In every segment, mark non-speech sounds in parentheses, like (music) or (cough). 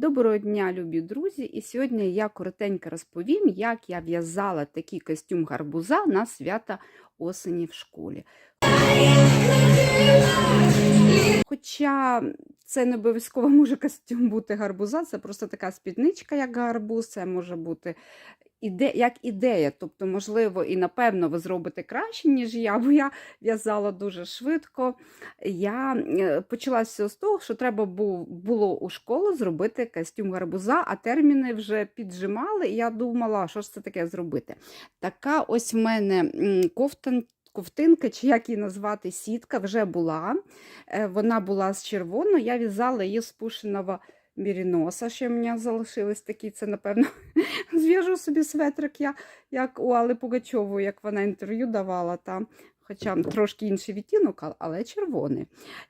Доброго дня, любі друзі! І сьогодні я коротенько розповім, як я в'язала такий костюм гарбуза на свята осені в школі. Хоча це не обов'язково може костюм бути гарбуза, це просто така спідничка, як гарбуз, це може бути іде, як ідея. Тобто, можливо, і напевно ви зробите краще, ніж я, бо я в'язала дуже швидко. Я е, почала все з того, що треба було у школу зробити костюм гарбуза, а терміни вже піджимали, і я думала, що ж це таке зробити. Така ось в мене кофтан. Ковтинка, чи як її назвати, сітка вже була. Е, Вона була з червоного, я в'язала її з пушеного міріноса, ще в мене залишились такі, це, напевно, (laughs) зв'яжу собі светрик, я, як у Алли Пугачової, як вона інтерв'ю давала там. Хоча трошки інший відтінок, але червоний.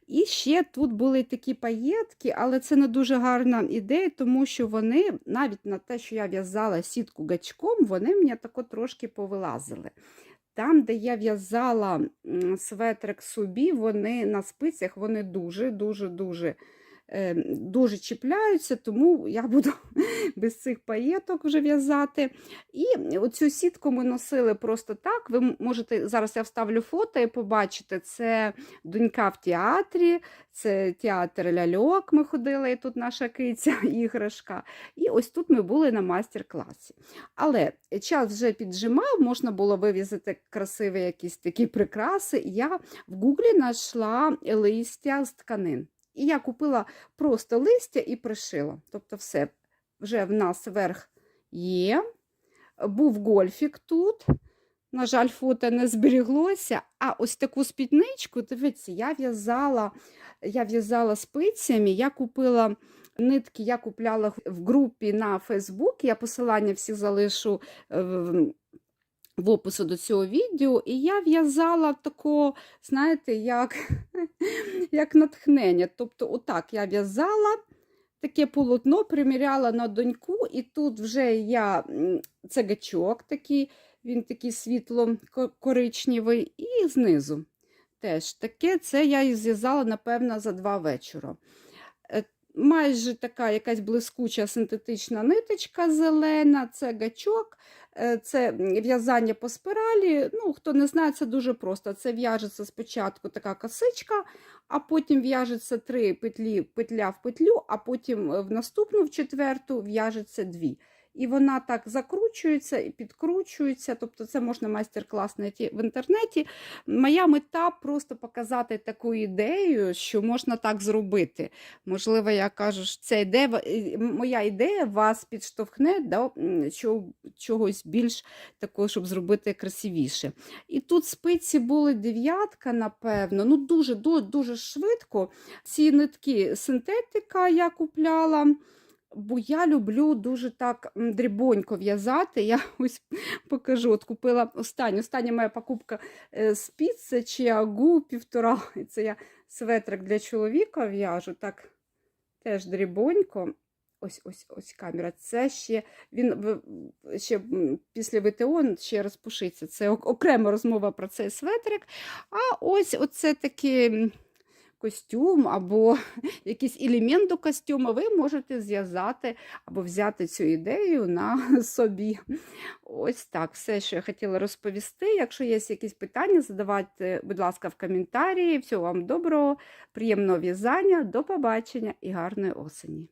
І ще тут були такі паєтки, але це не дуже гарна ідея, тому що вони, навіть на те, що я в'язала сітку гачком, вони мені тако трошки повилазили. Там, де я в'язала светрик собі, вони на спицях вони дуже, дуже, дуже, е, дуже чіпляються, тому я буду (laughs) без цих паєток вже в'язати. І оцю сітку ми носили просто так. Ви можете зараз я вставлю фото і побачите, це донька в театрі, це театр ляльок. Ми ходили, і тут наша киця (laughs) іграшка. І ось тут ми були на майстер-класі. Але час вже піджимав, можна було вивізити красиві якісь такі прикраси. І Я в Гуглі знайшла листя з тканин. І я купила просто листя і пришила. Тобто, все, вже в нас верх є. Був гольфік тут. На жаль, фото не зберіглося. А ось таку спідничку, дивіться, я в'язала, я в'язала спицями, я купила нитки, я купляла в групі на Фейсбук. Я посилання всі залишу е, в- опису до цього відео. І я в'язала тако, знаєте, як, (laughs) як натхнення. Тобто, отак я в'язала. Таке полотно приміряла на доньку, і тут вже я це гачок такий, він такий світло-коричневий, і знизу теж таке. Це я і зв'язала, напевно, за два вечора. Майже така якась блискуча синтетична ниточка зелена, це гачок, е, це в'язання по спиралі. Ну, Хто не знає, це дуже просто. Це в'яжеться спочатку така косичка, а потім в'яжеться три петлі, петля в петлю, а потім е, в наступну, в четверту, в'яжеться дві. І вона так закручується і підкручується. Тобто це можна майстер-клас знайти в інтернеті. Моя мета просто показати таку ідею, що можна так зробити. Можливо, я кажу, що ця ідея, моя ідея вас підштовхне до чогось більш такого, щоб зробити красивіше. І тут спиці були дев'ятка, напевно. Ну, дуже, дуже швидко. Ці нитки синтетика я купляла. Бо я люблю дуже так дрібонько в'язати. Я (laughs) ось покажу. От купила останню. Остання моя покупка е, спіц, це Чіагу півтора. (laughs) Це я светрик для чоловіка в'яжу. Так теж дрібонько. Ось ось ось камера. Це ще він ще після ВТО ще розпушиться. Це окрема розмова про цей светрик. А ось оце таке костюм або (laughs) якийсь елемент до костюму, ви можете зв'язати або взяти цю ідею на (laughs) собі. Ось так, все, що я хотіла розповісти. Якщо є якісь питання, задавайте, будь ласка, в коментарі. Всього вам доброго, приємного в'язання, до побачення і гарної осені.